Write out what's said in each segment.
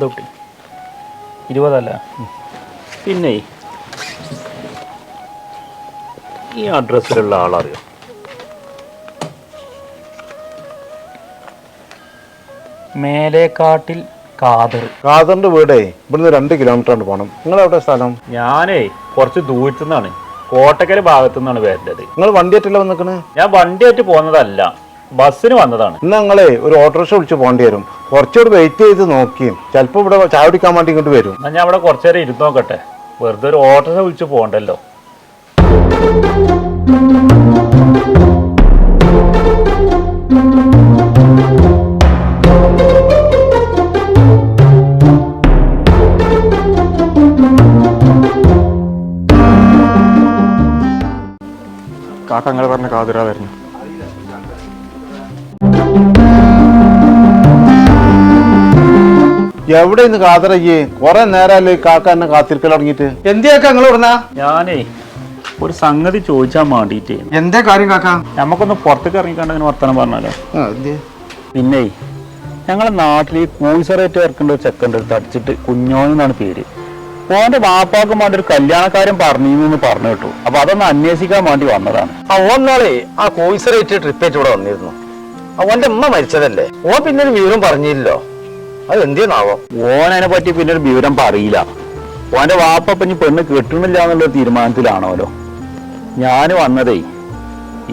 ഇതൊട്ടി ഇരുപതല്ല? പിന്നെ ഈ അഡ്രസ്സിലുള്ള ആളറിയോ? മേലേക്കാട്ടിൽ കാതർ. കാതറിന്റെ വീടേ ഇവിടുന്ന് രണ്ട് കിലോമീറ്റർ ആണ് പോകണം നിങ്ങൾ എവിടെ സ്ഥലം? ഞാനേ കുറച്ച് ദൂരത്തു നിന്നാണ് കോട്ടക്കര ഭാഗത്തു നിന്നാണ് വരേണ്ടത്. നിങ്ങൾ വണ്ടിയായിട്ടല്ല വന്നിക്കണ്? ഞാൻ വണ്ടിയായിട്ട് പോകുന്നതല്ല. ബസ്സിന് വന്നതാണ്. ഇന്ന് ഞങ്ങളെ ഒരു ഓട്ടോറിക്ഷ വിളിച്ച് പോകേണ്ടി വരും. കുറച്ചുകൂടി വെയിറ്റ് ചെയ്ത് നോക്കിയും ചിലപ്പോൾ ഇവിടെ ചായ കുടിക്കാൻ വേണ്ടി ഇങ്ങോട്ട് വരും. ഞാൻ അവിടെ കുറച്ചു നേരം ഇരുന്ന് നോക്കട്ടെ. വെറുതെ ഒരു ഓട്ടോ വിളിച്ച് പോകണ്ടല്ലോ. കാക്ക അങ്ങനെ പറഞ്ഞ കാതിരാ വരുന്നു. എവിടെ ഇന്ന് ഖാദറയ്യേ കൊറേ നേരമല്ലേ കാക്ക എന്നെ കാത്തിരിക്കൽ തുടങ്ങിയിട്ട്. എന്തിയാക്ക നിങ്ങൾ ഇവിടുന്ന? ഞാനേ ഒരു സംഗതി ചോദിച്ചാൽ മാണ്ടിട്ട് എന്താ കാര്യം കാക്ക? നമുക്കൊന്ന് പുറത്തേക്ക് ഇറങ്ങിക്കാണ്ട് അങ്ങനെ വർത്തമാനം പറഞ്ഞാലോ? പിന്നെ ഞങ്ങളെ നാട്ടിൽ ഈ കൂസറേറ്റ് ഇറക്കേണ്ട ഒരു ചെക്കന്റെ അടുത്ത് അടിച്ചിട്ട് കുഞ്ഞോൻ എന്നാണ് പേര്. ഓന്റെ വാപ്പാക്കും വേണ്ടി ഒരു കല്യാണക്കാരൻ പറഞ്ഞു പറഞ്ഞു കേട്ടു. അപ്പൊ അതൊന്ന് അന്വേഷിക്കാൻ വേണ്ടി വന്നതാണ്. ഓന്നാളെ നാളെ ആ കോയിസറേറ്റ് ട്രിപ്പേറ്റ് ഇവിടെ വന്നിരുന്നു. അവന്റെ ഉമ്മ മരിച്ചതല്ലേ? ഓ പിന്നെ ഒരു വിവരം പറഞ്ഞില്ലല്ലോ. അത് എന്തിനാവോ ഓൻ അതിനെ പറ്റി പിന്നെ ഒരു വിവരം പറയില്ല ഓന്റെ വാപ്പ ഇനി പെണ്ണ് കെട്ടണില്ല എന്നുള്ള തീരുമാനത്തിലാണോലോ? ഞാൻ വന്നതേ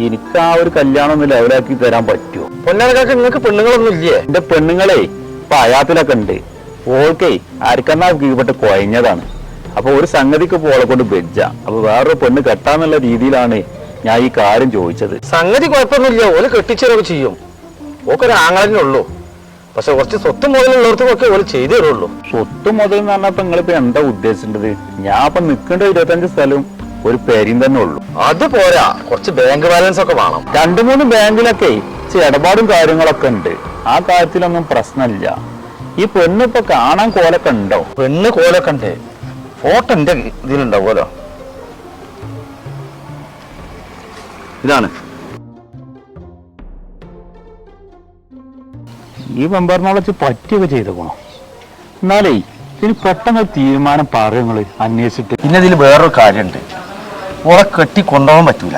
എനിക്ക് ആ ഒരു കല്യാണം ഒന്ന് ലെവലാക്കി തരാൻ പറ്റുമോ പൊന്നാനക്കാക്ക് നിങ്ങൾക്ക് പെണ്ണുങ്ങളൊന്നും ഇല്ലേ? എന്റെ പെണ്ണുങ്ങളെ ഇപ്പൊ അയാത്തിലൊക്കെ ഉണ്ട്. ഓൾക്കേ ആർക്കെന്നാ കീഴ്പെട്ട് കുഴഞ്ഞതാണ്. അപ്പൊ ഒരു സംഗതിക്ക് പോളെ കൊണ്ട് ബെജ്ജ. അപ്പൊ വേറൊരു പെണ്ണ് കെട്ടാന്നുള്ള രീതിയിലാണ് ഞാൻ ഈ കാര്യം ചോദിച്ചത്. സംഗതി കുഴപ്പമൊന്നുമില്ല. ഓൽ കെട്ടിച്ചേരൊക്കെ ചെയ്യും. ഓക്കെ ഒരു ഉള്ളൂ. പക്ഷെ കുറച്ച് സ്വത്ത് മുതലുള്ളവർക്കൊക്കെ ഓൽ ചെയ്തു തരുള്ളൂ സ്വത്ത് മുതൽ എന്ന് പറഞ്ഞപ്പോ നിങ്ങളിപ്പോ എന്താ ഉദ്ദേശിച്ചത് ഞാൻ ഇപ്പൊ നിൽക്കേണ്ട ഇരുപത്തഞ്ച് സ്ഥലവും ഒരു പേരും തന്നെ ഉള്ളൂ. അത് പോരാ. കുറച്ച് ബാങ്ക് ബാലൻസ് ഒക്കെ വേണം. രണ്ടു മൂന്ന് ബാങ്കിലൊക്കെ ഇടപാടും കാര്യങ്ങളൊക്കെ ഉണ്ട്. ആ കാര്യത്തിലൊന്നും പ്രശ്നമില്ല. ഈ പെണ്ണിപ്പൊ കാണാൻ കോലൊക്കെ ഉണ്ടോ? പെണ്ണ് കോലൊക്കെ ഉണ്ട്. ഫോട്ടോ എന്റെ ഇതിലുണ്ടാവുമല്ലോ. ഇതാണ്. ഈ വെമ്പറിനോളച്ച് പറ്റിയൊക്കെ ഗുണം എന്നാലേ ഇതിന് പെട്ടെന്ന് തീരുമാനം പറയുന്നത് അന്വേഷിച്ചിട്ട്. പിന്നെ ഇതിൽ വേറൊരു കാര്യമുണ്ട് ഓളെ കെട്ടി കൊണ്ടുപോകാൻ പറ്റൂല.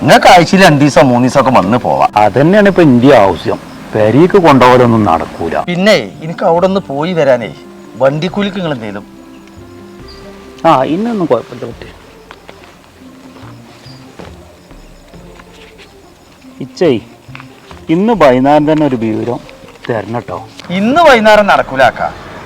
നിങ്ങൾക്ക് ആഴ്ചയിൽ രണ്ടു ദിവസം മൂന്ന് ദിവസം ഒക്കെ വന്ന് പോവാം. അതന്നെയാണ് ഇപ്പൊ ഇന്ത്യ ആവശ്യം. പെരീക്ക് കൊണ്ടുപോകലൊന്നും നടക്കൂല. പിന്നെ എനിക്ക് അവിടെ നിന്ന് പോയി വരാനേ വണ്ടിക്കൂലിക്ക് നിങ്ങൾ എന്തേലും ആ ഇന്നൊന്നും കുഴപ്പമില്ല കുട്ടി. ഇച്ചേ ഇന്ന് വൈകുന്നേരം തന്നെ ഒരു വിവരം. തരണട്ടോ ഇന്ന് വൈകുന്നേരം നടക്കൂലാക്ക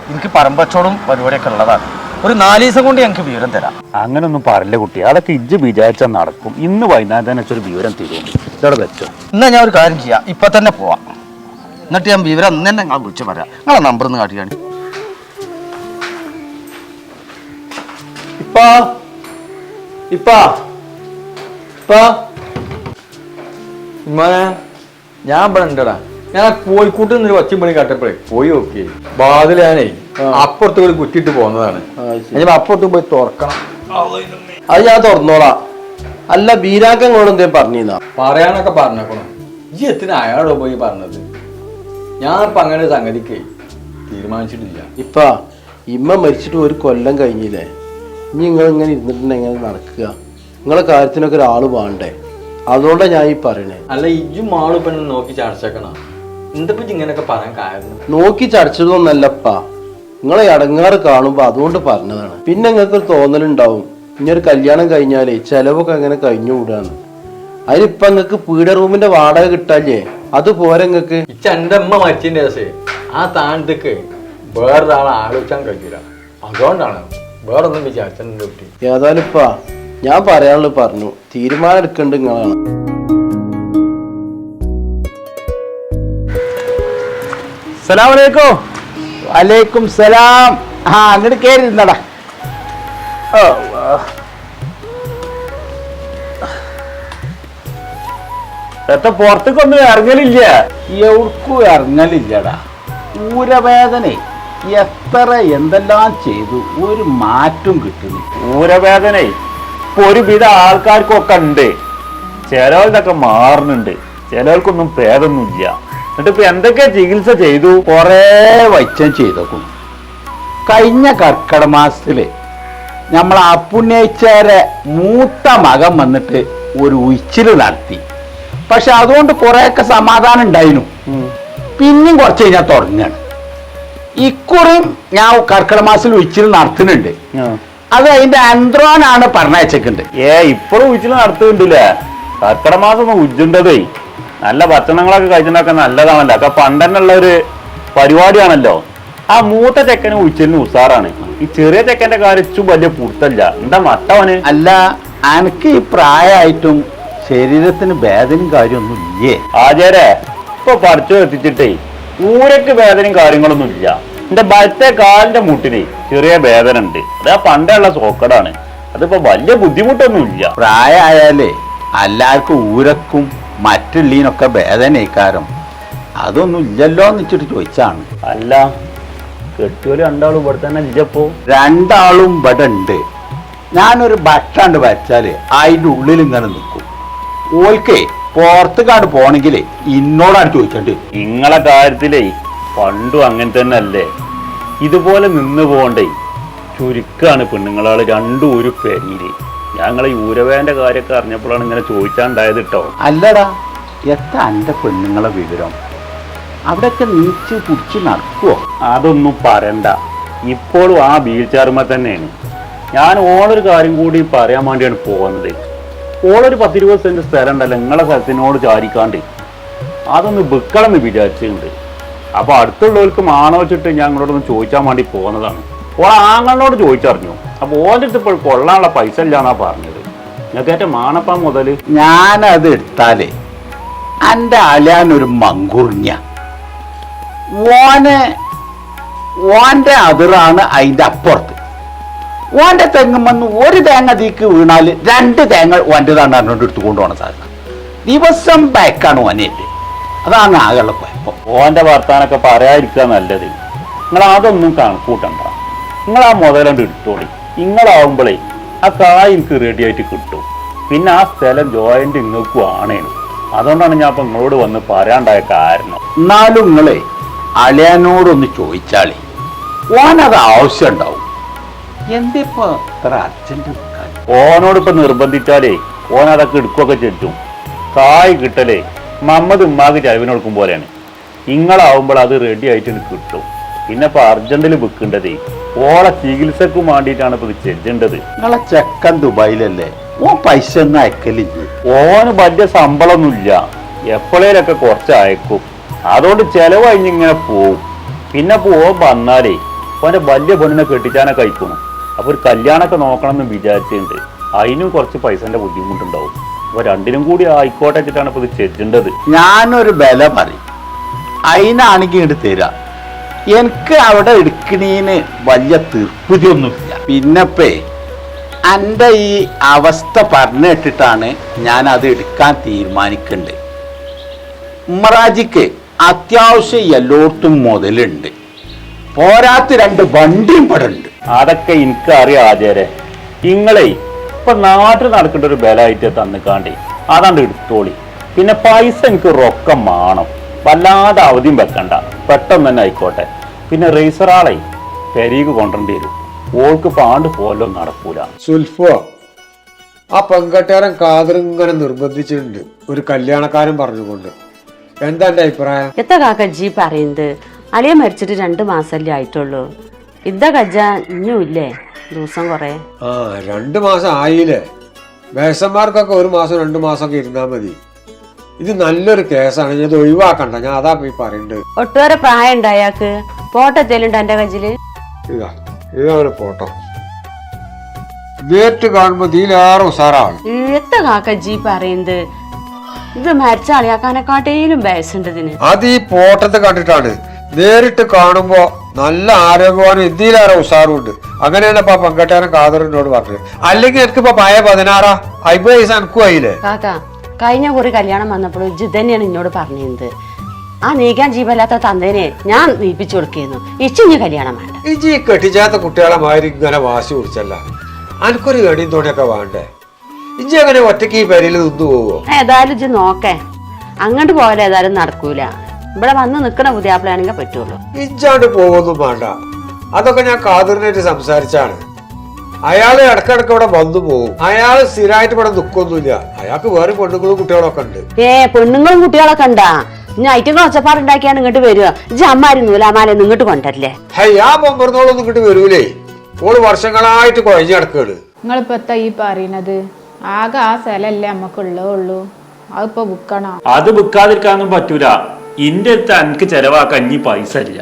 എനിക്ക് പറമ്പച്ചോടും പരിപാടിയൊക്കെ ഉള്ളതാണ്. ഒരു നാല് ദിവസം കൊണ്ട് ഞങ്ങൾക്ക് വിവരം തരാം. അങ്ങനൊന്നും പറയില്ല കുട്ടി. അതൊക്കെ ഇജ്ജ് വിചാരിച്ചാൽ നടക്കും. ഇന്ന് വൈകുന്നേരം തന്നെ ഒരു വിവരം തരും ഇതോടെ വെച്ചോ. എന്നാ ഞാൻ ഒരു കാര്യം ചെയ്യാം. ഇപ്പൊ തന്നെ പോവാം. എന്നിട്ട് ഞാൻ വിവരം അന്ന് തന്നെ നിങ്ങൾ വിളിച്ചു പറയാം. നിങ്ങളെ നമ്പർ ഒന്ന് കാട്ടിയാണ് ഇപ്പാ. ഇപ്പാ. ഇപ്പാ. ഞാൻ ഇവിടെ ഉണ്ടടാ. ഞാൻ കോഴിക്കോട്ട് നിന്ന് ഒച്ചയും പണി കട്ടപ്പോഴേ പോയി നോക്കി ബാതിൽ ഞാനേ അപ്പുറത്ത് പോയി കുറ്റിട്ട് പോകുന്നതാണ് ഞാൻ അപ്പുറത്ത് പോയി തുറക്കണം. അത് ഞാൻ തുറന്നോളാം. അല്ല ബീരാക്ക ഇങ്ങോട്ട് എന്തേലും പറഞ്ഞിരുന്ന? പറയാനൊക്കെ പറഞ്ഞേക്കണം. ഈ എത്തിന് അയാളോ പോയി പറഞ്ഞത്? ഞാൻ ഇപ്പൊ അങ്ങനെ സംഗതിക്ക് തീരുമാനിച്ചിട്ടില്ല. ഇപ്പ ഇമ്മ മരിച്ചിട്ട് ഒരു കൊല്ലം കഴിഞ്ഞില്ലേ? ഇനി നിങ്ങൾ ഇങ്ങനെ ഇരുന്നിട്ടുണ്ടെങ്കിൽ എങ്ങനെ നടക്കുക? നിങ്ങളെ കാര്യത്തിനൊക്കെ ഒരാൾ വേണ്ടേ? അതുകൊണ്ടാണ് ഞാൻ ഈ പറയണേ. അല്ല ഇജും ആളും പെണ്ണും നോക്കി ചടച്ചേക്കണം എന്തപ്പോ ഇങ്ങനെയൊക്കെ പറയാൻ കാരണം? നോക്കി ചടച്ചതൊന്നല്ലപ്പാ. നിങ്ങളെ അടങ്ങാറ് കാണുമ്പോ അതുകൊണ്ട് പറഞ്ഞതാണ്. പിന്നെ നിങ്ങൾക്ക് ഒരു തോന്നലുണ്ടാവും. ഇനി ഒരു കല്യാണം കഴിഞ്ഞാലേ ചെലവൊക്കെ അങ്ങനെ കഴിഞ്ഞു കൂടാണ് അതിനിപ്പൊ നിങ്ങക്ക് പീഡ റൂമിന്റെ വാടക കിട്ടാല്ലേ? അത് പോരെ നിങ്ങക്ക് ഇച്ച എന്റെ അമ്മ മരിച്ചിന്റെ ദിവസേ ആ സ്ഥാനത്തേക്ക് വേറൊരാളെ ആലോചിക്കാൻ കഴിയില്ല അതുകൊണ്ടാണ് വേറൊന്നും വിചാരിച്ചു ഏതായാലും ഇപ്പ ഞാൻ പറയാനുള്ളത് പറഞ്ഞു. തീരുമാനം എടുക്കേണ്ടത് നിങ്ങളാണ്. സലാമലൈക്കോ വലൈക്കും സലാം. ആ അങ്ങോട്ട് കയറി ഇരുന്നടാ. എത്ത പുറത്തേക്കൊന്നും ഇറങ്ങലില്ല. എവിടക്കും ഇറങ്ങലില്ലടാ. ഊരവേദന എത്ര എന്തെല്ലാം ചെയ്തു ഒരു മാറ്റം കിട്ടുന്നു ഊരവേദന ഇപ്പൊ ഒരുവിധ ആൾക്കാർക്കൊക്കെ ഉണ്ട്. ചിലവരുടെയൊക്കെ മാറുന്നുണ്ട്. ചിലവർക്കൊന്നും ഭേദമൊന്നുമില്ല. എന്നിട്ട് ഇപ്പൊ എന്തൊക്കെ ചികിത്സ ചെയ്തു? കൊറേ വൈച്ചം ചെയ്തേക്കും. കഴിഞ്ഞ കർക്കിട മാസത്തിൽ നമ്മൾ അപ്പുണ്യച്ചേരെ മൂത്ത മകൻ വന്നിട്ട് ഒരു ഉച്ചിൽ നടത്തി. പക്ഷെ അതുകൊണ്ട് കുറെയൊക്കെ സമാധാനം ഉണ്ടായിരുന്നു പിന്നെയും കുറച്ച് കഴിഞ്ഞാൽ തുടങ്ങാണ്. ഇക്കുറിയും ഞാൻ കർക്കിടക മാസത്തിൽ ഉച്ചിൽ നടത്തുന്നുണ്ട്. അത് അതിന്റെ അന്ത്രോനാണ് പറഞ്ഞയച്ചിട്ടുണ്ട് ഏ ഇപ്പോഴും ഉച്ചിൽ നടത്തുന്നുണ്ടല്ലേ? കർക്കിട മാസം ഉജ്ജുണ്ടതേ. നല്ല ഭക്ഷണങ്ങളൊക്കെ കഴിച്ചിട്ടൊക്കെ നല്ലതാണല്ലോ. അപ്പൊ പണ്ടെന്നുള്ള ഒരു പരിപാടിയാണല്ലോ. ആ മൂത്ത ചെക്കന് ഉച്ചിലിന് ഉസാറാണ്. ഈ ചെറിയ ചെക്കന്റെ കാര്യം വലിയ പുറത്തല്ല എന്താ മട്ടവന് അല്ല അനക്ക് ഈ പ്രായമായിട്ടും ശരീരത്തിന് ഭേദനും കാര്യമൊന്നും ഇല്ലേ? ആചാരെ ഇപ്പൊ പഠിച്ചു എത്തിച്ചിട്ടേ ഊരക്ക് വേദനയും കാര്യങ്ങളൊന്നും ഇല്ല. എന്റെ ബലത്തെ കാലിന്റെ മുട്ടിന് ചെറിയ വേദന ഉണ്ട് അത് ആ പണ്ടുള്ള സോക്കടാണ്. അതിപ്പോ വലിയ ബുദ്ധിമുട്ടൊന്നും ഇല്ല. പ്രായമായാലേ എല്ലാവർക്കും ഊരക്കും മറ്റുള്ളീനൊക്കെ ഭേദനേക്കാരം അതൊന്നും ഇല്ലല്ലോ എന്ന് വെച്ചിട്ട് ചോദിച്ചാണ്. അല്ല കെട്ടിയോൽ രണ്ടാളും ഇവിടെ തന്നെ ഇല്ലപ്പോ രണ്ടാളും ഇവിടെ ഉണ്ട്. ഞാനൊരു ഭക്ഷണ്ട് വരച്ചാൽ അതിന്റെ ഉള്ളിൽ ഇങ്ങനെ നിൽക്കും. ഓൽക്കേ പുറത്തേക്കാട് പോണെങ്കിലേ ഇന്നോടാണ് ചോദിക്കണ്ട് നിങ്ങളെ കാര്യത്തിലേ പണ്ടും അങ്ങനെ തന്നെ അല്ലേ ഇതുപോലെ നിന്ന് പോകണ്ടേ? ചുരുക്കാണ് പെണ്ണുങ്ങളാൾ രണ്ടും ഒരു പെരിയിൽ ഞങ്ങളെ യൂരവേന്റെ കാര്യമൊക്കെ അറിഞ്ഞപ്പോഴാണ് ഇങ്ങനെ ചോദിച്ചാണ്ടായത് കേട്ടോ അല്ലടാ എത്ര എന്റെ പെണ്ണുങ്ങളെ വിവരം? അവിടെയൊക്കെ നീച്ച് കുടിച്ച് നടക്കുവോ? അതൊന്നും പറയണ്ട. ഇപ്പോഴും ആ വീൽ ചെയർമ തന്നെയാണ്. ഞാൻ ഓളൊരു കാര്യം കൂടി പറയാൻ വേണ്ടിയാണ് പോകുന്നത്. ഓളൊരു പത്തിരുപത് സെന്റ് സ്ഥലം ഉണ്ടല്ലോ നിങ്ങളെ സ്ഥലത്തിനോട് ചാരിക്കാണ്ട്. അതൊന്ന് വിൽക്കണം എന്ന് വിചാരിച്ചിട്ടുണ്ട്. അപ്പൊ അടുത്തുള്ളവർക്ക് മാണോ വെച്ചിട്ട് ഞങ്ങളോടൊന്ന് ചോദിക്കാൻ വേണ്ടി പോകുന്നതാണ്. ഓളെ ആങ്ങളോട് ചോദിച്ചറിഞ്ഞു. അപ്പൊ ഓന്റെ അടുത്ത് ഇപ്പോൾ കൊള്ളാനുള്ള പൈസ ഇല്ലാന്നാ പറഞ്ഞത്. നിങ്ങൾക്ക് മാണപ്പ മുതൽ ഞാനത് എടുത്താലേ എന്റെ അളിയാനൊരു മങ്കുറിഞ്ഞ. ഓനെ ഓന്റെ അതിറാണ് അതിന്റെ അപ്പുറത്ത്. ഓന്റെ തെങ്ങുമെന്ന് ഒരു തേങ്ങ തീക്ക് വീണാൽ രണ്ട് തേങ്ങ ഓന്റെതാണ് എന്നോട് എടുത്തു കൊണ്ടുപോകണം സാധനം. ദിവസം ബാക്കാണ് ഓനേറ്റ് അതാണ് ആകെയുള്ള കുഴപ്പം. ഓന്റെ വർത്താനൊക്കെ പറയാതിരിക്കുക നല്ലത്. നിങ്ങൾ അതൊന്നും കണക്കൂട്ടണ്ട. നിങ്ങൾ ആ മുതലുണ്ട് എടുത്തോളി നിങ്ങളാവുമ്പോഴേ ആ കായ എനിക്ക് റെഡി ആയിട്ട് കിട്ടും. പിന്നെ ആ സ്ഥലം ജോയിന്റ് നിങ്ങൾക്കും ആണേനു. അതുകൊണ്ടാണ് ഞാൻ ഇപ്പൊ നിങ്ങളോട് വന്ന് പറയാണ്ടായ കാരണം. എന്നാലും നിങ്ങളെ അലയാനോടൊന്ന് ചോദിച്ചാളേ. ഓനത് ആവശ്യം ഉണ്ടാവും എന്തിപ്പോ ഇത്ര അർജന്റ് ഓനോട് ഇപ്പൊ നിർബന്ധിച്ചാലേ ഓൻ അതൊക്കെ എടുക്കുകയൊക്കെ ചെല്ലും കായ് കിട്ടലേ മമ്മദ് ഉമ്മാക്ക് ചലവിന് കൊടുക്കും പോലെയാണ്. നിങ്ങളാവുമ്പോൾ അത് റെഡി ആയിട്ട് കിട്ടും. പിന്നെ ഇപ്പൊ അർജന്റിൽ വിൽക്കേണ്ടതേ ഓളെ ചികിത്സക്കും വേണ്ടിയിട്ടാണ് ഇപ്പൊ ചെല്ലേണ്ടത്. നിങ്ങളെ ചെക്കൻ ദുബായിലല്ലേ? ഓ പൈസ ഒന്നും അയക്കലില്ല. ഓന് വലിയ ശമ്പളമൊന്നുമില്ല. എപ്പോഴേലൊക്കെ കുറച്ച് അയക്കും. അതുകൊണ്ട് ചെലവ് കഴിഞ്ഞിങ്ങനെ പോവും. പിന്നെ പോ വന്നാലേ ഓന്റെ വലിയ പെണ്ണിനെ കെട്ടിച്ചാനൊക്കെ അയക്കണം. അപ്പൊ ഒരു കല്യാണമൊക്കെ നോക്കണം എന്ന് വിചാരിച്ചിട്ടുണ്ട്. അതിനും കുറച്ച് പൈസന്റെ ബുദ്ധിമുട്ടുണ്ടാവും. അപ്പൊ രണ്ടിനും കൂടി ആയിക്കോട്ടെ വെച്ചിട്ടാണ് ഇപ്പൊ ഇത് ചെല്ലേണ്ടത്. ഞാനൊരു ബല പറയും. അതിനാണെങ്കിൽ ഇങ്ങോട്ട് തരാം. എനിക്ക് അവിടെ എടുക്കണീന് വലിയ തീർപ്പതിയൊന്നുമില്ല. പിന്നപ്പേ എന്റെ ഈ അവസ്ഥ പറഞ്ഞിട്ടിട്ടാണ് ഞാൻ അത് എടുക്കാൻ തീരുമാനിക്കേണ്ടത് ഉമ്മറാജിക്ക് അത്യാവശ്യം എല്ലായിടത്തും മുതലുണ്ട്. പോരാത്ത രണ്ട് വണ്ടിയും ഇവിടെ ഉണ്ട്. അതൊക്കെ എനിക്കറിയാം ആചാരെ നിങ്ങളെ ഇപ്പൊ നാട്ടിൽ നടക്കേണ്ട ഒരു ബലമായിട്ട് തന്നിക്കാണ്ടി അതാണ്ട് എടുത്തോളി. പിന്നെ പൈസ എനിക്ക് റൊക്കം വേണം. വല്ലാതെ അവധിയും വെക്കണ്ട. പെട്ടെന്ന് തന്നെ ആയിക്കോട്ടെ. പിന്നെ റേസറാളെ പെരീക്ക് കൊണ്ടുവരേണ്ടി വരും. ഓൾക്ക് പാണ്ട് പോലും നടക്കൂല. സുൽഫോ ആ പെങ്കട്ടേരൻ കാതർ ഇങ്ങനെ നിർബന്ധിച്ചിട്ടുണ്ട്. ഒരു കല്യാണക്കാരൻ പറഞ്ഞുകൊണ്ട്. എന്താ എന്റെ അഭിപ്രായം? എത്ര കാക്ക ജി പറയുന്നത്? അലിയ മരിച്ചിട്ട് രണ്ട് മാസല്ലേ ആയിട്ടുള്ളൂ. ഇതാ കജ്ജ? ഇഞ്ഞും ഇല്ലേ? ദിവസം കൊറേ. ആ രണ്ടു മാസം ആയില്ലേ? വേഷന്മാർക്കൊക്കെ ഒരു മാസം രണ്ടു മാസം ഒക്കെ ഇരുന്നാ മതി. ഇത് നല്ലൊരു കേസാണ്. ഞാൻ ഇത് ഒഴിവാക്കണ്ട. ഞാൻ അതാ പോയി പറയണ്ട്. ഒട്ടേറെ പ്രായം ഉണ്ട് അയാൾക്ക് പോട്ടെത്തേലുണ്ട് എന്റെ കജ്ജിൽ ഇതാ ഇതാണ് ഫോട്ടോ നേരിട്ട് കാണുമ്പോ ഇതിലേറെ ഉസാറാണ്. എത്ര കാക്ക ജി പറയുന്നത് ഇത് മരിച്ച അളിയാക്കാനെക്കാട്ടേലും വയസ്സുണ്ട് ഇതിന്. അത് ഈ ഫോട്ടത്തെ കണ്ടിട്ടാണ്. നേരിട്ട് കാണുമ്പോ നല്ല ആരോഗ്യവാനും എന്തിലാരോ ഉസാറും ഉണ്ട് അങ്ങനെയാണ് ഇപ്പൊ പെങ്കട്ടേരൻ കാതറിനോട് പറഞ്ഞത്. അല്ലെങ്കിൽ എനിക്കിപ്പോ പഴയ പതിനാറാ? അയ്പത് വയസ്സ് എനിക്കും ആയില്ലേ? കാക്ക കഴിഞ്ഞ കുറി കല്യാണം വന്നപ്പോൾ ഇജ്ജ് തന്നെയാണ് എന്നോട് പറഞ്ഞത് ആ നീക്കാൻ ജീവല്ലാത്ത തന്തേനെ ഞാൻ നീപ്പിച്ചു കൊടുക്കുന്നു ഇച്ചിഞ്ഞ് കല്യാണം വേണ്ട. ഇജി ഈ കെട്ടിച്ചാത്ത കുട്ടികളെ മാതിരി ഇങ്ങനെ വാശി കുടിച്ചല്ല അനക്കൊരു കടിയും തോണിയൊക്കെ വേണ്ടേ? ഇജി അങ്ങനെ ഒറ്റയ്ക്ക് ഈ പേരിൽ നിന്ന് പോവോ? ഏതായാലും ഇജ്ജ് നോക്കേ. അങ്ങോട്ട് പോയാലും ഏതായാലും നടക്കൂല. ഇവിടെ വന്ന് നിൽക്കണ പ്ലാനിങ്ങേ പറ്റുള്ളൂ. ഇജ്ജാണ്ട് പോവൊന്നും വേണ്ട. അതൊക്കെ ഞാൻ കാതറിനായിട്ട് സംസാരിച്ചാണ്. അയാൾ ഇടക്കിടക്ക് ഇവിടെ വന്നു പോകും. അയാൾ സ്ഥിരമായിട്ട് ഇവിടെ നിൽക്കൊന്നുമില്ല അയാൾക്ക് വേറെ പെണ്ണുങ്ങളും കുട്ടികളൊക്കെ ഉണ്ട്. ഏ പെണ്ണുങ്ങളും കുട്ടികളൊക്കെ ഉണ്ടാ ഞാൻ ഐറ്റങ്ങൾ ഒച്ചപ്പാടുണ്ടാക്കിയാണ് ഇങ്ങോട്ട് വരിക. ഇജ്ജ് അമ്മാരി നൂലാമാല ഇങ്ങോട്ട് കൊണ്ടല്ലേ ഹൈ ആ ബൊമ്പറന്നോളൊന്നും ഇങ്ങോട്ട് വരൂലേ? ഓൾ വർഷങ്ങളായിട്ട് കുഴഞ്ഞു കിടക്കുകയാണ് നിങ്ങളിപ്പോ എത്താ ഈ പറയണത് ആകെ ആ സ്ഥലല്ലേ നമുക്കുള്ളേ ഉള്ളൂ. അതിപ്പോ ബുക്കണോ അത് ബുക്കാതിരിക്കാനൊന്നും പറ്റൂല. ഇന്റെ അടുത്ത് എനിക്ക് ചെലവാക്കാൻ ഇനി പൈസ ഇല്ല.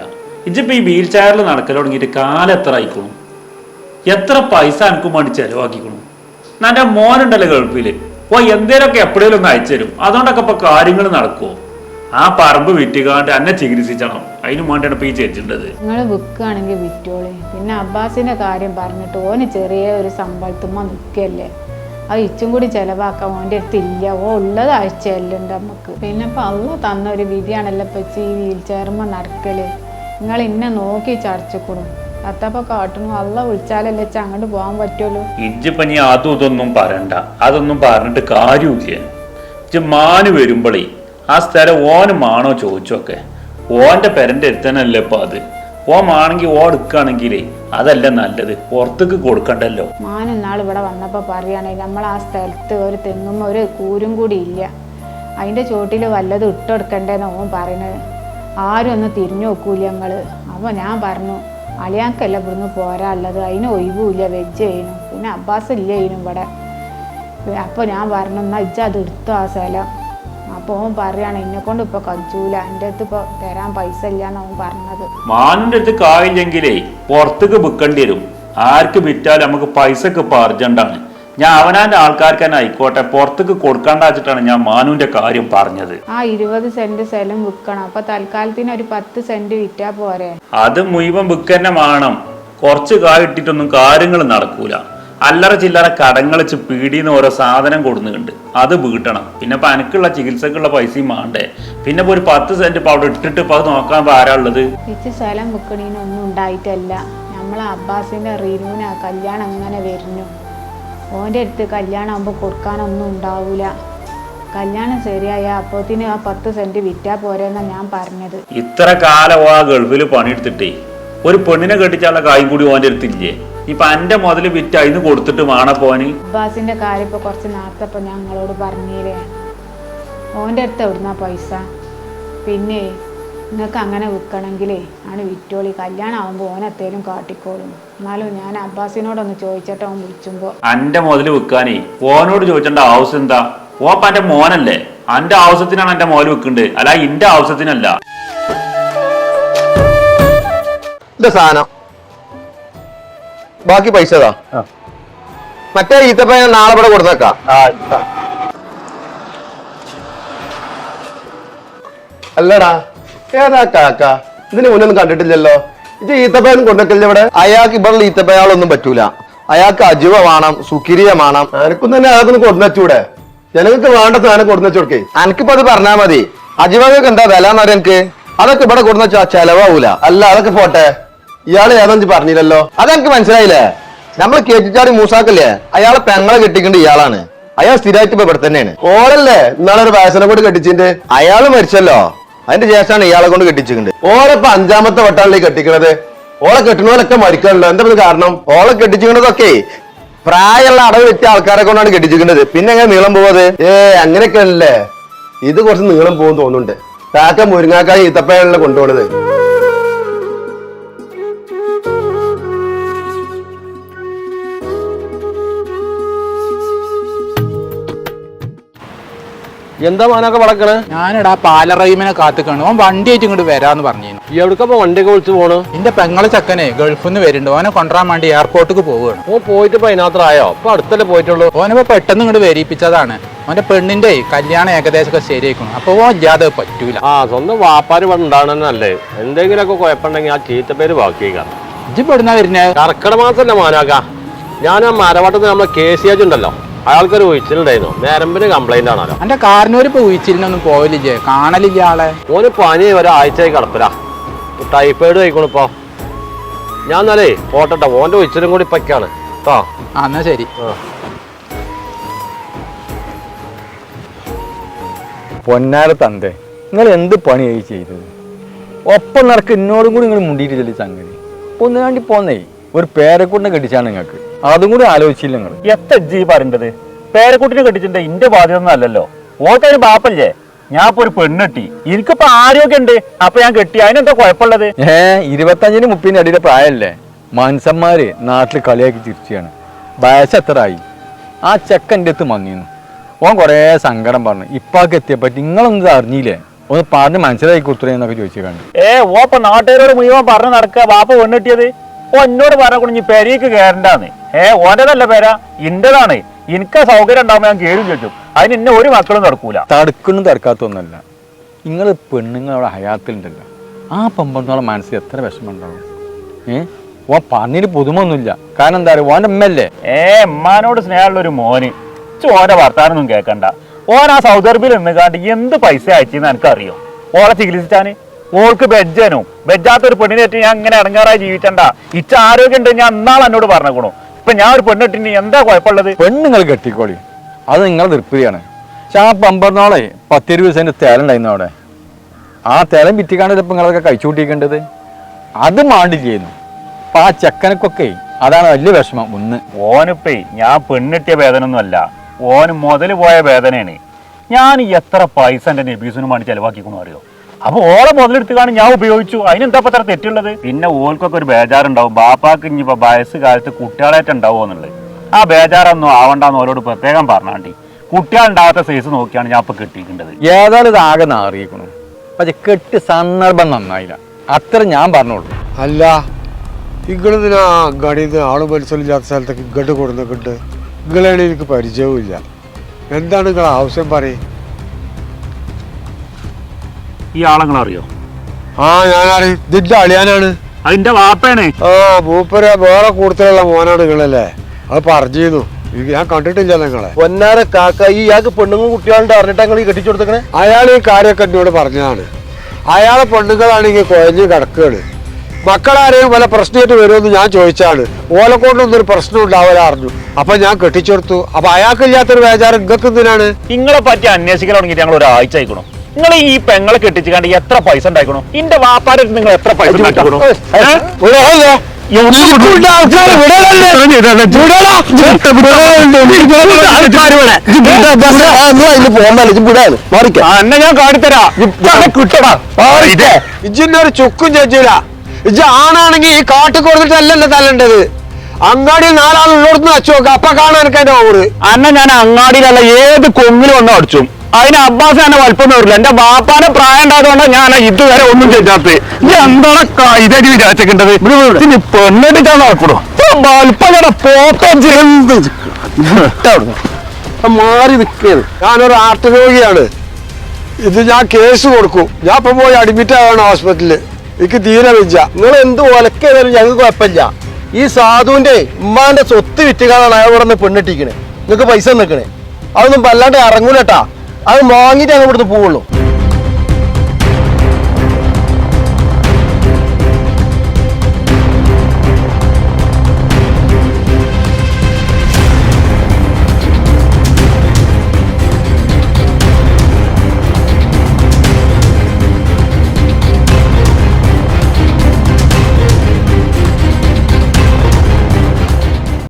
ഇജ്ജിപ്പോ ഈ വീൽ ചെയറിൽ നടക്കൽ തുടങ്ങിയിട്ട് കാലം എത്ര ആയിക്കണു എത്ര പൈസ എനിക്കും വേണ്ടി ചെലവാക്കിക്കണു? എന്റെ മോനുണ്ടല്ലോ ഗൾഫിൽ. ഓ എന്തേലൊക്കെ എപ്പോഴേലും ഒന്ന് അയച്ചു തരും. അതുകൊണ്ടൊക്കെ ഇപ്പൊ കാര്യങ്ങൾ നടക്കുമോ ആ പറമ്പ് വിറ്റുകാണ്ട് എന്നെ ചികിത്സിച്ചണം. അതിനു വേണ്ടിയാണ് ഇപ്പൊ ഈ ചേച്ചിണ്ടത് നിങ്ങൾ വിൽക്കുകയാണെങ്കിൽ വിറ്റോളി. പിന്നെ അബ്ബാസിന്റെ കാര്യം പറഞ്ഞിട്ട് ഓന് ചെറിയ ഒരു സമ്പളത്തുമ്മ നിൽക്കല്ലേ അത് ഇച്ചും കൂടി ചെലവാക്കാൻ ഓന്റെ അടുത്ത് ഇല്ല. ഓ ഉള്ളത് അയച്ചല്ലുണ്ട് നമുക്ക് പിന്നെ ഇപ്പം അള്ള തന്ന ഒരു വിധിയാണല്ലോ ഇപ്പം ഈ വീൽ ചെയർമ്മ നടക്കൽ. നിങ്ങൾ ഇന്നെ നോക്കി ചടച്ചിക്കൂടും അത്തപ്പോ കാട്ടണു അല്ല വിളിച്ചാലല്ലേ അങ്ങോട്ട് പോകാൻ പറ്റുള്ളൂ. ഇജ്ജിപ്പോ നീ അതും ഇതൊന്നും പറയണ്ട. അതൊന്നും പറഞ്ഞിട്ട് കാര്യമില്ല ഇജ്ജ് മാന് വരുമ്പോഴേ ആ സ്ഥലം ഓന് മാണോ ചോദിച്ചൊക്കെ. ഓന്റെ പെരന്റെ അടുത്തനല്ലേ ഇപ്പൊ അത്. ഓ മാണെങ്കിൽ ഓ എടുക്കുകയാണെങ്കിലേ അതല്ല നല്ലത്. പുറത്തേക്ക് കൊടുക്കണ്ടല്ലോ. മാൻ എന്നാൾ ഇവിടെ വന്നപ്പോൾ പറയുകയാണെങ്കിൽ നമ്മൾ ആ സ്ഥലത്ത് ഒരു തെങ്ങും ഒരു കൂരും കൂടി ഇല്ല. അതിന്റെ ചോട്ടിൽ വല്ലതും ഇട്ടെടുക്കണ്ടേന്ന് ഓൻ പറയണത്. ആരും ഒന്ന് തിരിഞ്ഞു നോക്കൂല ഞങ്ങൾ അപ്പോൾ ഞാൻ പറഞ്ഞു അളിയാക്കല്ല ഇവിടുന്ന് പോരാനുള്ളത് അതിന് ഒഴിവുമില്ല. വെജ് ചെയ്യുന്നു പിന്നെ അബ്ബാസ് ഇല്ല ഇതിനും ഇവിടെ. അപ്പോൾ ഞാൻ പറഞ്ഞു എന്നാൽ ഇജ്ജ് അത് എടുത്തു ആ സ്ഥലം. അപ്പോൾ ഓൻ പറയാണ് എന്നെ കൊണ്ട് ഇപ്പോൾ കജൂല എന്റെ അടുത്ത് ഇപ്പോൾ തരാൻ പൈസ ഇല്ല എന്ന് ഓൻ പറഞ്ഞത്. മാനിന്റെ അടുത്ത് കായില്ലെങ്കിലേ പുറത്തേക്ക് വിൽക്കേണ്ടി വരും. ആർക്ക് വിറ്റാലും നമുക്ക് പൈസക്ക് ഇപ്പൊ അർജന്റാണ് ഞാൻ അവനാന്റെ ആൾക്കാർക്ക് തന്നെ ആയിക്കോട്ടെ പുറത്തേക്ക് കൊടുക്കാണ്ട വെച്ചിട്ടാണ് ഞാൻ മാനുവിന്റെ കാര്യം പറഞ്ഞത്. ആ ഇരുപത് സെന്റ് സ്ഥലം വിൽക്കണം. അപ്പൊ തൽക്കാലത്തിന് ഒരു പത്ത് സെന്റ് വിറ്റാ പോരെ. അത് മുഴുവൻ വിൽക്കന്നെ വേണം. കുറച്ച് കായിട്ടിട്ടൊന്നും കാര്യങ്ങൾ നടക്കൂല. അല്ലറ ചില്ലറ കടങ്ങൾ വെച്ച് പീടിന്ന് ഓരോ സാധനം കൊടുക്കുന്നുണ്ട്. അത് വീട്ടണം. പിന്നെ ഇപ്പൊ എനിക്കുള്ള ചികിത്സക്കുള്ള പൈസയും വേണ്ടേ പിന്നെ ഒരു പത്ത് സെന്റ് ഇപ്പൊ അവിടെ ഇട്ടിട്ട് ഇപ്പൊ അത് നോക്കാൻ ഇപ്പൊ ആരാ ഉള്ളത്? ഇച്ച് സ്ഥലം വിൽക്കണീനൊന്നും ഉണ്ടായിട്ടല്ല. നമ്മളെ അബ്ബാസിന്റെ റീനൂന കല്യാണം അങ്ങനെ വരുന്നു. ഓന്റെ അടുത്ത് കല്യാണമാകുമ്പോൾ കൊടുക്കാനൊന്നും ഉണ്ടാവില്ല കല്യാണം ശരിയായ അപ്പോത്തിന് ആ പത്ത് സെന്റ് വിറ്റാ പോരെന്നാ ഞാൻ പറഞ്ഞത്. ഇത്ര കാലം ആ ഗൾഫിൽ പണിയെടുത്തിട്ടേ ഒരു പെണ്ണിനെ കെട്ടിച്ചാലുള്ള കായും കൂടി ഓന്റെ അടുത്തില്ലേ? ഇപ്പൊ എന്റെ മുതൽ വിറ്റ് അതിന് കൊടുത്തിട്ട് വേണ പോന് അബ്ബാസിന്റെ കാര്യം ഇപ്പൊ കുറച്ച് നേരത്തെ ഞാൻ ഞങ്ങളോട് പറഞ്ഞില്ലേ ഓന്റെ അടുത്ത് എവിടുന്നാ പൈസ? പിന്നെ നിങ്ങൾക്ക് അങ്ങനെ വിൽക്കണമെങ്കിലേ ആണ് വിറ്റോളി. കല്യാണം ആവുമ്പോൾ ഓനെത്തേലും കാട്ടിക്കോളും. എന്നാലും ഞാൻ അബ്ബാസിനോടൊന്ന് ചോദിച്ചിട്ട് അവൻ വിളിച്ചുമ്പോൾ അന്റെ മുതൽ വിൽക്കാനേ ഓനോട് ചോദിച്ചേണ്ട ആവശ്യം എന്താ? ഓപ്പ എന്റെ മോനല്ലേ? എന്റെ ആവശ്യത്തിനാണ് എന്റെ മോൽ വിൽക്കുന്നത് അല്ല എന്റെ ആവശ്യത്തിനല്ല. ഇത് സാധനം. ബാക്കി പൈസ മറ്റേ ഈത്തപ്പന ഞാൻ നാളെ ഇവിടെ കൊടുത്തേക്കാം. അല്ലടാ. ഏതാ കാക്ക? ഇതിന് മുന്നൊന്നും കണ്ടിട്ടില്ലല്ലോ. ഇത് ഈത്തപ്പഴം കൊണ്ടിട്ടില്ല ഇവിടെ? അയാൾക്ക് ഇവിടെ ഈത്തപ്പയാളൊന്നും പറ്റൂല. അയാൾക്ക് അജുവ വേണം സുക്കിരിയ വേണം. എനിക്കും തന്നെ അതൊന്ന് കൊടുന്നൂടെ ജനങ്ങൾക്ക് വേണ്ട സാധനം കൊടുന്നു കൊടുക്കേ. അനക്കിപ്പോ അത് പറഞ്ഞാ മതി. അജുവകൾക്ക് എന്താ വില എന്നറിയ എനിക്ക്? അതൊക്കെ ഇവിടെ കൊടുന്ന ചെലവാവൂല. അല്ല അതൊക്കെ പോട്ടെ. ഇയാൾ ഏതാണെന്ന് പറഞ്ഞില്ലല്ലോ. അതെനിക്ക് മനസ്സിലായില്ലേ? നമ്മൾ കേറ്റിച്ചാടി മൂസാക്കല്ലേ? അയാളെ പെങ്ങളെ കെട്ടിക്കേണ്ട ഇയാളാണ്. അയാൾ സ്ഥിരമായിട്ട് ഇപ്പൊ ഇവിടെ തന്നെയാണ്. ഓരല്ലേ ഇന്നാളൊരു വയസ്സിനെ കൂടി കെട്ടിച്ചിട്ട് അയാൾ മരിച്ചല്ലോ. അതിന്റെ ശേഷമാണ് ഇയാളെ കൊണ്ട് കെട്ടിച്ചിട്ടുണ്ട് ഓളിപ്പോ അഞ്ചാമത്തെ വട്ടാണല്ലേ കെട്ടിക്കണത്? ഓളെ കെട്ടണോലൊക്കെ മരിക്കാനുള്ളത് എന്താ കാരണം? ഓളെ കെട്ടിച്ചിരിക്കുന്നതൊക്കെ പ്രായമുള്ള അടവ് വെച്ച ആൾക്കാരെ കൊണ്ടാണ് കെട്ടിച്ചിരിക്കുന്നത്. പിന്നെ എങ്ങനെ നീളം പോവാത് ഏ അങ്ങനെയൊക്കെ അല്ലേ? ഇത് കുറച്ച് നീളം പോകും തോന്നുന്നുണ്ട്. കാക്ക മുരിങ്ങാക്കായ ഈത്തപ്പഴാണല്ലോ കൊണ്ടുപോണത്. എന്താ മാനൊക്കെ വളക്കണേ? ഞാനിടാ പാലറൈമിനെ കാത്തുക്കാണ്. ഓൻ വണ്ടി ആയിട്ട് ഇങ്ങോട്ട് വരാന്ന് പറഞ്ഞിരുന്നു. എവിടക്കപ്പോ വണ്ടിയൊക്കെ വിളിച്ചു പോണു? എന്റെ പെങ്ങളെ ചക്കനെ ഗൾഫിൽ നിന്ന് വരുന്നുണ്ട്. ഓനെ കൊണ്ടുവരാൻ വേണ്ടി എയർപോർട്ടിക്ക് പോവുകയാണ്. ഓ പോയിട്ട് ഇപ്പൊ അതിനകത്തായോ ഇപ്പൊ അടുത്തല്ലേ പോയിട്ടുള്ളൂ. ഓനപ്പോ പെട്ടെന്ന് ഇങ്ങോട്ട് വരിപ്പിച്ചതാണ് ഓന്റെ പെണ്ണിന്റെ കല്യാണം ഏകദേശമൊക്കെ ശരിയായിക്കണം. അപ്പൊ ഓ ഇല്ലാതെ പറ്റൂല. ആ സ്വന്തം വാപ്പാര് ഇവിടെ ഉണ്ടാവണമെന്നല്ലേ എന്തെങ്കിലുമൊക്കെ കുഴപ്പമുണ്ടെങ്കിൽ ആ ചീത്തപ്പേര് ബാക്കി ഇജ്ജ് പെടുന്ന വരുന്നേ? കർക്കിട മാസല്ലേ മാനാക്ക? ഞാൻ ആ മരവട്ടത്ത് നമ്മളെ കെ സി ഉണ്ടല്ലോ. അയാൾക്കൊരു ഒഴിച്ചിലുണ്ടായിരുന്നു നേരമ്പിന് കംപ്ലൈന്റ് ആണല്ലോ. എന്റെ കാറിനൊരു ഇപ്പൊ ഉയിച്ചിലിനൊന്നും പോയില്ലേ കാണലില്ല ആളെ. ഓന് പനി ഒരാഴ്ചയായി കിടപ്പില്ല ടൈഫോയിഡ് കഴിക്കണിപ്പോ ഞാൻ എന്നാലേ പോട്ടെ ഓന്റെ ഒഴിച്ചിലും കൂടി ഇപ്പൊക്കെയാണ്. കേട്ടോ ആ എന്നാ ശരി. പൊന്നാര തന്തേ നിങ്ങൾ എന്ത് പണിയായി ചെയ്തത്? ഒപ്പം നടക്ക് എന്നോടും കൂടി നിങ്ങൾ മുണ്ടിയിട്ടില്ല സംഗതി. ഒന്നു വേണ്ടി പോന്നേ ഒരു പേരക്കൂട്ടിനെ കെട്ടിച്ചാണ് നിങ്ങൾക്ക്. അതും കൂടി ആലോചിച്ചില്ല നിങ്ങൾ എത്ര ജി പറയേണ്ടത്? പേരക്കുട്ടിനെ കെട്ടിച്ചിട്ട് ഇന്റെ ബാധ്യത അല്ലല്ലോ. ഓർക്കൊരു ബാപ്പല്ലേ? ഞാൻ ഇപ്പൊ ഒരു പെണ്ണെട്ടി എനിക്കിപ്പോ ആരോഗ്യം ഉണ്ട്. അപ്പൊ ഞാൻ കെട്ടി. അതിനെന്താ കുഴപ്പമുള്ളത്? ഏ ഇരുപത്തഞ്ചിന് മുപ്പതിന് അടിയുടെ പ്രായമല്ലേ? മനുഷ്യന്മാര് നാട്ടിൽ കളിയാക്കി തിരിച്ചാണ് വയസ്സ് ആയി ആ ചെക്കന്റെ അടുത്ത് മങ്ങിന്നു. ഓൻ കുറേ സങ്കടം പറഞ്ഞു. ഇപ്പാക്ക് എത്തിയപ്പറ്റി നിങ്ങളൊന്നും അറിഞ്ഞില്ലേ? ഒന്ന് പറഞ്ഞ് മനസ്സിലാക്കി കൊടുത്തു എന്നൊക്കെ ചോദിച്ചു കണ്ടു ഏ ഓപ്പ നാട്ടുകാരോട് മുഴുവൻ പറഞ്ഞു നടക്കുക. ബാപ്പ പെണ്ണെട്ടിയത് ഓ എന്നോട് പറഞ്ഞു ഇനി പെരയ്ക്ക് കയറണ്ടാന്ന് ഏ ഓന്റെതല്ല പേര ഇന്റേതാണ് എനിക്ക് സൗകര്യം ഉണ്ടാവുമ്പോ ഞാൻ കേറും ചോദിച്ചു അതിന് ഇന്ന ഒരു മക്കളും നടക്കൂല. തടുക്കണം തടുക്കാത്തൊന്നല്ല നിങ്ങൾ പെണ്ണുങ്ങൾ അവിടെ ഹയാത്തിലുണ്ടല്ലോ. ആ പമ്പന്നോളം മനസ്സിൽ എത്ര വിഷമം ഉണ്ടാവും ഏ? ഓ പറഞ്ഞിട്ട് പുതുമൊന്നുമില്ല. കാരണം എന്താ പറയുക ഓന്റെ അമ്മല്ലേ ഏ ഉമ്മാനോട് സ്നേഹമുള്ള ഒരു മോന്. ഓന്റെ വർത്താനൊന്നും കേൾക്കണ്ട ഓൻ ആ സൗദർബിൽ നിന്ന് നിന്നുകാണ്ട് എന്ത് പൈസ അയച്ചെന്ന് എനിക്കറിയോ? ഓളെ ചികിത്സിച്ചാന്? ഓൾക്ക് ഒരു പെണ്ണിനെ പെണ്ണിനേറ്റ് ഞാൻ ഇങ്ങനെ ഇടങ്ങാറായി ജീവിച്ചണ്ട. ഇച്ച ആരോഗ്യം ഉണ്ട് ഞാൻ എന്നാൾ എന്നോട് പറഞ്ഞേക്കണു. ഇപ്പൊ ഞാൻ ഒരു പെണ്ണിട്ടിന് എന്താ കുഴപ്പമുള്ളത്? പെണ്ണുങ്ങൾ കെട്ടിക്കോളി. അത് നിങ്ങളെ തൃപ്തിയാണ് പക്ഷെ ആ പമ്പറന്നോളെ പത്തിരുപത് സെന്റ് തേല ഉണ്ടായിരുന്നു അവിടെ. ആ തേലം വിറ്റിക്കാണ്ട് ഇപ്പം നിങ്ങളൊക്കെ കഴിച്ചു കൂട്ടിക്കേണ്ടത് അത് മാണ്ടി ചെയ്യുന്നു അപ്പൊ ആ ചെക്കനക്കൊക്കെ അതാണ് വലിയ വിഷമം ഒന്ന്. ഓനിപ്പേ ഞാൻ പെണ്ണിട്ടിയ വേദന ഒന്നും അല്ല ഓന് മുതൽ പോയ വേദനയാണ്. ഞാൻ എത്ര പൈസ എന്റെ നെബീസിനും വേണ്ടി ചെലവാക്കിക്കണു അറിയോ? അപ്പൊ ഓളെ മുതലെടുത്ത് കാണി ഞാൻ ഉപയോഗിച്ചു. അതിനെന്താ ഇപ്പൊ അത്ര തെറ്റുള്ളത്? പിന്നെ ഓൾക്കൊക്കെ ഒരു ബേജാറുണ്ടാവും. ബാപ്പാക്ക് ഇനിയിപ്പോ വയസ്സ് കാലത്ത് കുട്ടികളായിട്ട് ഉണ്ടാവുമോ എന്നുള്ളത്. ആ ബേജാറൊന്നും ആവണ്ടെന്ന് ഓരോട് പ്രത്യേകം പറഞ്ഞാണ്ടി. കുട്ടികളുണ്ടാവാത്ത സൈസ് നോക്കിയാണ് ഞാൻ ഇപ്പൊ കിട്ടിയിട്ടുണ്ടത് ഏതായാലും ഇത് ആകെ നാറിയിക്കണു. പക്ഷെ കെട്ട് സന്ദർഭം നന്നായില്ല. അത്ര ഞാൻ പറഞ്ഞോളൂ അല്ല ഇങ്ങളിതിനാ ഗണിന്ന് ആൾ മനസ്സിലില്ലാത്ത സ്ഥലത്തേക്ക് ഇങ്ങോട്ട് കൊടുക്കുന്നുണ്ട് നിങ്ങളാണ് എനിക്ക് പരിചയവുമില്ല. എന്താണ് നിങ്ങളെ ആവശ്യം പറയും? ഈ ആളങ്ങളെ അറിയോ ആ ഞാൻ ഇതിന്റെ അളിയാനാണ്. അതിന്റെ വാപ്പയാണ്. ആ മൂപ്പര വേറെ കൂടുതലുള്ള മോനാണ് നിങ്ങളല്ലേ അത് പറഞ്ഞിരുന്നു. ഞാൻ കണ്ടിട്ടില്ല നിങ്ങളെ. പൊന്നാര കാക്ക ഈ ഇയാൾക്ക് പെണ്ണുങ്ങൾ കുട്ടികളുണ്ട് അറിഞ്ഞിട്ട് നിങ്ങൾ ഈ കെട്ടിച്ചു കൊടുത്തേക്കണേ അയാൾ ഈ കാര്യമൊക്കെ എന്നോട് പറഞ്ഞതാണ്. അയാളെ പെണ്ണുങ്ങളാണെങ്കിൽ കുഴഞ്ഞ് കിടക്കുകയാണ് മക്കളാരെയും വല്ല പ്രശ്നമായിട്ട് വരുമെന്ന് ഞാൻ ചോദിച്ചാണ്. ഓലെ കൊണ്ടൊന്നൊരു ഒരു പ്രശ്നം ഉണ്ടാവില്ല അറിഞ്ഞു. അപ്പൊ ഞാൻ കെട്ടിച്ചെടുത്തു. അപ്പൊ അയാൾക്കില്ലാത്തൊരു വേചാരം നിങ്ങൾക്ക് എന്തിനാണ്? നിങ്ങളെ പറ്റി അന്വേഷിക്കാൻ തുടങ്ങിയിട്ട് ഞങ്ങൾ ഒരാഴ്ച ആയിക്കണു. നിങ്ങൾ ഈ പെങ്ങളെ കെട്ടിച്ച് കണ്ട് എത്ര പൈസ ഉണ്ടാക്കണോ ഇന്റെ വാപ്പാരെ നിങ്ങൾ എത്ര പൈസ എന്നെ ഞാൻ കാട്ടിത്തരാ കിട്ടടാ ഇജിന്റെ ഒരു ചുക്കും ചേച്ചില്ല ഇജ് ആണാണെങ്കിൽ ഈ കാട്ടിൽ കൊടുത്തിട്ടല്ലല്ലോ തല്ലേണ്ടത് അങ്ങാടിയിൽ നാലാളുള്ളടത്ത് വെച്ചു നോക്കാം അപ്പൊ കാണാൻ എനിക്ക് അതിന്റെ ഓവറ് അന്നെ ഞാൻ അങ്ങാടിയിലല്ല ഏത് കൊങ്ങിലും ഒന്നും അടിച്ചു അതിന് അബ്ബാസ് എന്നെ വലിപ്പം വരില്ല എന്റെ ബാപ്പാനെ പ്രായം ഉണ്ടായതുകൊണ്ട് ഞാൻ ഇതുവരെ ഒന്നും ചെയ്യാത്തത് ഇത് എന്താണ് ഇതായിട്ട് വിചാരിച്ചിട്ടുണ്ടത് ഇനി പെണ്ണെടുക്കാൻ നടക്കണോ വലിപ്പം പോത്ത മാറി നിൽക്കരുത് ഞാനൊരു ആർട്ട് രോഗിയാണ്. ഇത് ഞാൻ കേസ് കൊടുക്കും. ഞാൻ ഇപ്പൊ പോയി അഡ്മിറ്റ് ആവാണ് ഹോസ്പിറ്റലിൽ എനിക്ക് തീരെ വെച്ച നിങ്ങൾ എന്ത് ഒലക്കേതായാലും ഞങ്ങൾക്ക് കുഴപ്പമില്ല. ഈ സാധുവിന്റെ ഉമ്മാന്റെ സ്വത്ത് വിറ്റുകാരാണ് അയാൾ ഇവിടെ നിന്ന് പെണ്ണിട്ടിക്കണേ നിങ്ങൾക്ക് പൈസ നിൽക്കണേ അതൊന്നും വല്ലാണ്ട് ഇറങ്ങൂലട്ടാ അത് വാങ്ങിയിട്ട് ഞങ്ങൾ ഇവിടുന്ന് പോവുള്ളൂ.